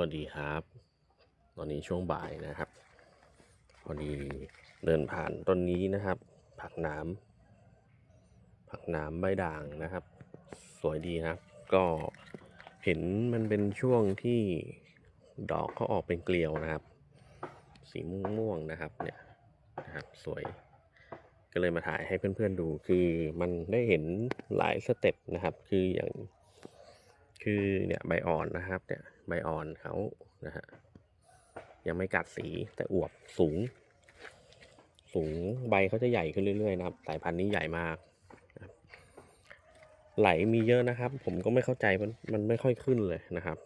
วัสดีครับ ตอนนี้ช่วงบ่ายนะครับ พอดีเดินผ่านต้นนี้นะครับ ผักหน้ำผักหน้ำใบด่างนะครับ สวยดีนะก็เห็นมันเป็นช่วงที่ดอกเขาออกเป็นเกลียวนะครับ สีม่วงๆนะครับเนี่ยนะครับสวย ก็เลยมาถ่ายให้เพื่อนๆดูคือมันได้เห็นหลายสเต็ปนะครับ คืออย่าง คือเนี่ยใบอ่อนนะครับเนี่ยใบอ่อนเขานะฮะยังไม่กัดสีแต่อวบสูง สูงใบเขาจะใหญ่ขึ้นเรื่อยๆนะครับ สายพันธุ์นี้ใหญ่มาก ไหลมีเยอะนะครับ ผมก็ไม่เข้าใจมันมันไม่ค่อยขึ้นเลยนะครับ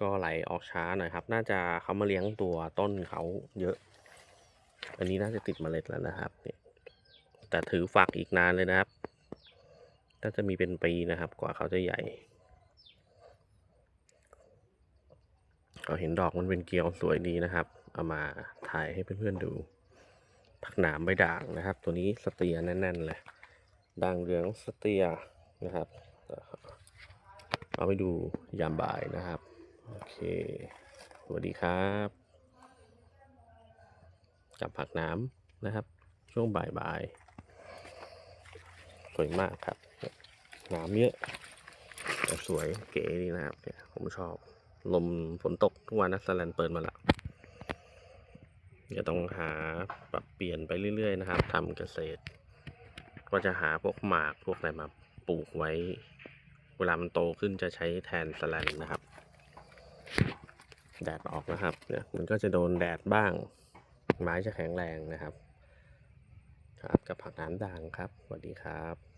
ก็ไหลออกช้าหน่อยครับ น่าจะเขามาเลี้ยงตัวต้นเขาเยอะ อันนี้น่าจะติดเมล็ดแล้วนะครับ แต่ถือฝักอีกนานเลยนะครับ น่าจะมีเป็นปีนะครับ กว่าเขาจะใหญ่เราเห็นดอกมันเป็นเกลียวสวยดีนะครับ เอามาถ่ายให้เพื่อนๆดู ผักหนามใบด่างนะครับ ตัวนี้สเตียแน่นๆเลย ด่างเหลืองสเตียนะครับ เอาไปดูยามบ่ายนะครับ โอเค สวัสดีครับ กับผักน้ำนะครับ ช่วงบ่ายๆ สวยมากครับ น้ำเยอะแต่สวยเก๋ดีนะครับเนี่ยผมชอบ ลมฝนตกทุกวันนะสแลนเปิดมาแล้วจะต้องหาปรับเปลี่ยนไปเรื่อย ๆ นะครับทำเกษตร ก็จะหาพวกหมากพวกอะไรมาปลูกไว้ เวลามันโตขึ้นจะใช้แทนสแลนนะครับ แดดออกนะครับเนี่ยมันก็จะโดนแดดบ้าง ไม้จะแข็งแรงนะครับ ครับกับผักน้ำด่างครับสวัสดีครับ